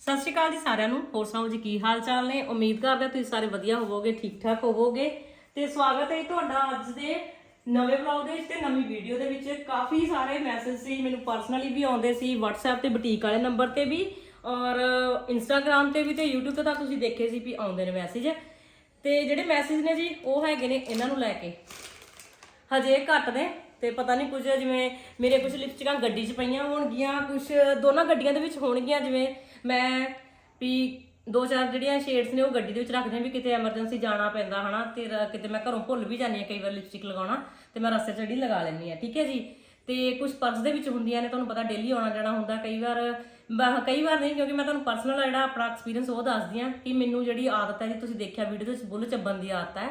ਸਤਿ ਸ਼੍ਰੀ ਅਕਾਲ ਜੀ ਸਾਰਿਆਂ ਨੂੰ। ਹੋਰ ਸੁਣਾਓ ਜੀ, ਕੀ ਹਾਲ ਚਾਲ ਨੇ? ਉਮੀਦ ਕਰਦੇ ਹਾਂ ਤੁਸੀਂ ਸਾਰੇ ਵਧੀਆ ਹੋਵੋਗੇ ਠੀਕ ਠਾਕ ਹੋਵੋਗੇ। ਤੇ ਸਵਾਗਤ ਹੈ ਜੀ ਤੁਹਾਡਾ ਅੱਜ ਦੇ ਨਵੇਂ ਵਲੌਗ ਦੇ ਵਿੱਚ ਤੇ ਨਵੀਂ ਵੀਡੀਓ ਦੇ ਵਿੱਚ। ਕਾਫੀ ਸਾਰੇ ਮੈਸੇਜ ਸੀ, ਮੈਨੂੰ ਪਰਸਨਲੀ ਵੀ ਆਉਂਦੇ ਸੀ, WhatsApp ਤੇ ਬੁਟੀਕ ਵਾਲੇ ਨੰਬਰ ਤੇ ਵੀ ਔਰ Instagram ਤੇ ਵੀ ਤੇ YouTube ਤੇ ਤਾਂ ਤੁਸੀਂ ਦੇਖੇ ਸੀ ਵੀ ਆਉਂਦੇ ਨੇ ਮੈਸੇਜ ਤੇ ਜਿਹੜੇ ਮੈਸੇਜ ਨੇ ਜੀ, ਉਹ ਹੈਗੇ ਨੇ ਇਹਨਾਂ ਨੂੰ ਲੈ ਕੇ। ਹਜੇ ਘੱਟ ਨੇ ਤੇ ਪਤਾ ਨਹੀਂ ਕੁਝ ਜਿਵੇਂ ਮੇਰੇ ਕੁਝ ਲਿਪਸਟਿਕਾਂ ਗੱਡੀ 'ਚ ਪਈਆਂ ਹੋਣਗੀਆਂ, ਕੁਝ ਦੋਨਾਂ ਗੱਡੀਆਂ ਦੇ ਵਿੱਚ ਹੋਣਗੀਆਂ ਜਿਵੇਂ ਮੈਂ ਵੀ ਦੋ ਚਾਰ ਜਿਹੜੀਆਂ ਸ਼ੇਡਸ ਨੇ ਉਹ ਗੱਡੀ ਦੇ ਵਿੱਚ ਰੱਖਦੇ ਹਾਂ ਵੀ ਕਿਤੇ ਐਮਰਜੈਂਸੀ ਜਾਣਾ ਪੈਂਦਾ ਹਨਾ, ਤੇ ਰ- ਕਿਤੇ ਮੈਂ ਘਰੋਂ ਭੁੱਲ ਵੀ ਜਾਂਦੀ ਹਾਂ ਕਈ ਵਾਰ ਲਿਪਸਟਿਕ ਲਗਾਉਣਾ, ਤੇ ਮੈਂ ਰਸਤੇ 'ਚ ਜਿਹੜੀ ਲਗਾ ਲੈਂਦੀ ਹਾਂ, ਠੀਕ ਹੈ ਜੀ? ਤੇ ਕੁਝ ਪਰਸ ਦੇ ਵਿੱਚ ਹੁੰਦੀਆਂ ਨੇ, ਤੁਹਾਨੂੰ ਪਤਾ ਡੇਲੀ ਆਉਣਾ ਜਾਣਾ ਹੁੰਦਾ, ਕਈ ਵਾਰ ਬ- ਕਈ ਵਾਰ ਨਹੀਂ, ਕਿਉਂਕਿ ਮੈਂ ਤੁਹਾਨੂੰ ਪਰਸਨਲ ਜਿਹੜਾ ਆਪਣਾ ਐਕਸਪੀਰੀਅੰਸ ਉਹ ਦੱਸਦੀ ਹਾਂ ਕਿ ਮੈਨੂੰ ਜਿਹੜੀ ਆਦਤ ਹੈ ਜੀ, ਤੁਸੀਂ ਦੇਖਿਆ ਵੀਡੀਓ ਦੇ ਵਿੱਚ ਬੁੱਲ ਚੱਬਣ ਦੀ ਆਦਤ ਹੈ,